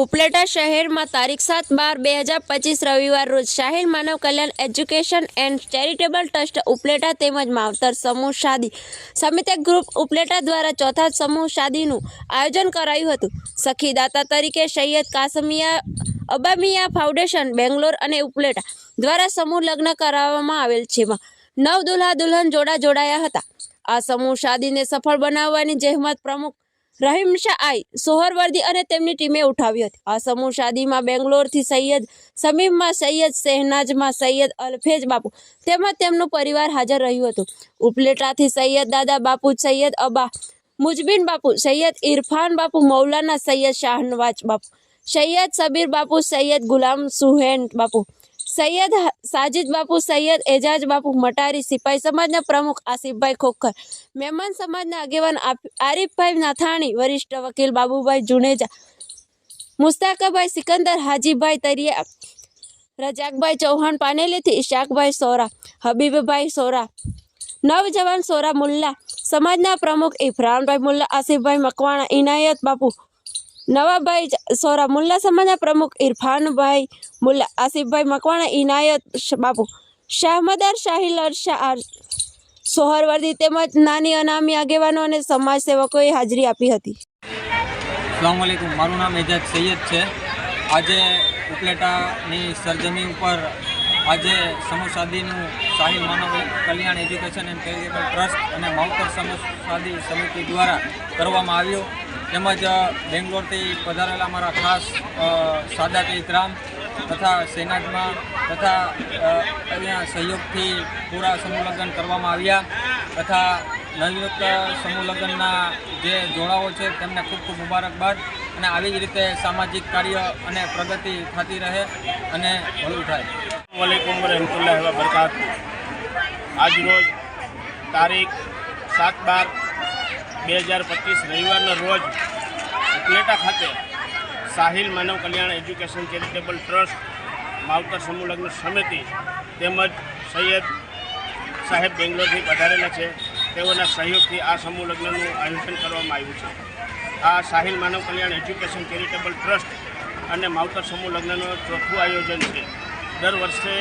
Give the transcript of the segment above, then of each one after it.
ઉપલેટા શહેરમાં તારીખ સાત બાર બે હજાર પચીસ રવિવાર રોજ Shahir Manav Kalyan education and charitable trust Upleta તેમજ માવતર સમૂહ શાદી સમિતિ ગ્રુપ ઉપલેટા દ્વારા ચોથા સમૂહ શાદીનું આયોજન કરાયું હતું. સખીદાતા તરીકે સૈયદ કાસમિયા અબામિયા ફાઉન્ડેશન બેંગ્લોર અને ઉપલેટા દ્વારા સમૂહ લગ્ન કરાવવામાં આવેલ છે નવ દુલ્હા દુલ્હન જોડા જોડાયા હતા. આ સમૂહ શાદીને સફળ બનાવવાની જહેમત પ્રમુખ રહીમ શાહ, સોહરવર્દી અને તેમની ટીમે ઉઠાવી હતી. આ સમૂહ શાદીમાં બેંગ્લોરથી સૈયદ સમીમમાં સૈયદ શહેનાજમાં સૈયદ અલ્ફેજ બાપુ તેમજ તેમનું પરિવાર હાજર રહ્યું હતું. ઉપલેટાથી સૈયદ દાદા બાપુ, સૈયદ અબા મુજબીન બાપુ, સૈયદ ઇરફાન બાપુ, મૌલાના સૈયદ શાહનવાજ બાપુ, સૈયદ સબીર બાપુ, સૈયદ ગુલામ સુહેન બાપુ સૈયદ સાજિદ બાપુ, સૈયદ એજાજ બાપુ, મટારી સિપાઈ સમાજના પ્રમુખ આસિફભાઈ ખોખર મહેમાન સમાજના આગેવાન આરીફભાઈ નાથાણી, વરિષ્ઠ વકીલ બાબુભાઈ જુનેજા મુસ્તાકાભાઈ સિકંદર, હાજીભાઈ તરિયા, રજાકભાઈ ચૌહાણ પાનેલીથી ઇશાકભાઈ સોરા, હબીબભાઈ સોરા, નવજવાન સોરા મુલ્લા, સમાજના પ્રમુખ ઇફરાનભાઈ મુલ્લા, આસિફભાઈ મકવાણા, ઇનાયત બાપુ નવાભાઈ સોરા મુલ્લા સમાજના પ્રમુખ, ઇરફાનભાઈ મુલ્લા, આસિફભાઈ મકવાણા, ઇનાયત બાપુ, શાહમદાર શાહીલર શાહ સોહરવર્દી તેમજ નાની અનામી આગેવાનો અને સમાજ સેવકોએ હાજરી આપી હતી. અસલામ મારું નામ એજાજ સૈયદ છે. આજે ઉપલેટાની સરજમી ઉપર આજે સમૂહ શાદીનું Shahi Manav Kalyan education and trust અને માવતર સમૂહ સમિતિ દ્વારા કરવામાં આવ્યો. તેમજ બેંગ્લોરથી પધારેલા અમારા ખાસ સાદાત ઇકરામ તથા સેનાટમાં તથા અહીંયા સહયોગથી પૂરા સમૂહલગ્ન કરવામાં આવ્યા તથા નવયુક્ત સમૂહલગ્નના જે જોડાઓ છે તેમને ખૂબ ખૂબ મુબારકબાદ અને આવી જ રીતે સામાજિક કાર્ય અને પ્રગતિ થતી રહે અને ભલું થાય. વાલેકુમ વરહમતુલ્લાહ વબરકાત આજ રોજ તારીખ સાત બાર બે હજાર પચીસ રવિવારના રોજ ઉપલેટા ખાતે Sahil Manav Kalyan education charitable trust, માવતર સમૂહ લગ્ન સમિતિ તેમજ સૈયદ સાહેબ બેંગ્લોરથી પધારેલા છે. તેઓના સહયોગથી આ સમૂહ લગ્નનું આયોજન કરવામાં આવ્યું છે. આ Sahil Manav Kalyan education charitable trust અને માવતર સમૂહ લગ્નનું ચોથું આયોજન છે. દર વર્ષે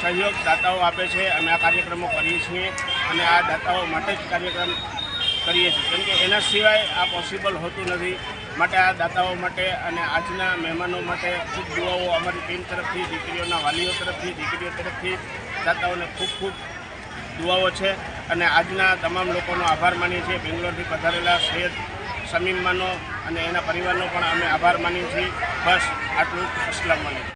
સહયોગ દાતાઓ આપે છે. અમે આ કાર્યક્રમો કરીએ છીએ અને આ દાતાઓ માટે જ કાર્યક્રમ કરીએ છીએ. કેમ કે એના સિવાય આ પોસિબલ હોતું નથી. માટે આ દાતાઓ માટે અને આજના મહેમાનો માટે ખૂબ દુઆઓ અમારી ટીમ તરફથી, દીકરીઓના વાલીઓ તરફથી, દીકરીઓ તરફથી. દાતાઓને ખૂબ ખૂબ દુઆઓ છે. અને આજના તમામ લોકોનો આભાર માનીએ છીએ. બેંગ્લોરથી પધારેલા સૈયદ સમીમમાંનો અને એના પરિવારનો પણ અમે આભાર માનીએ છીએ. બસ, આટલું અસલામ વાલેકુમ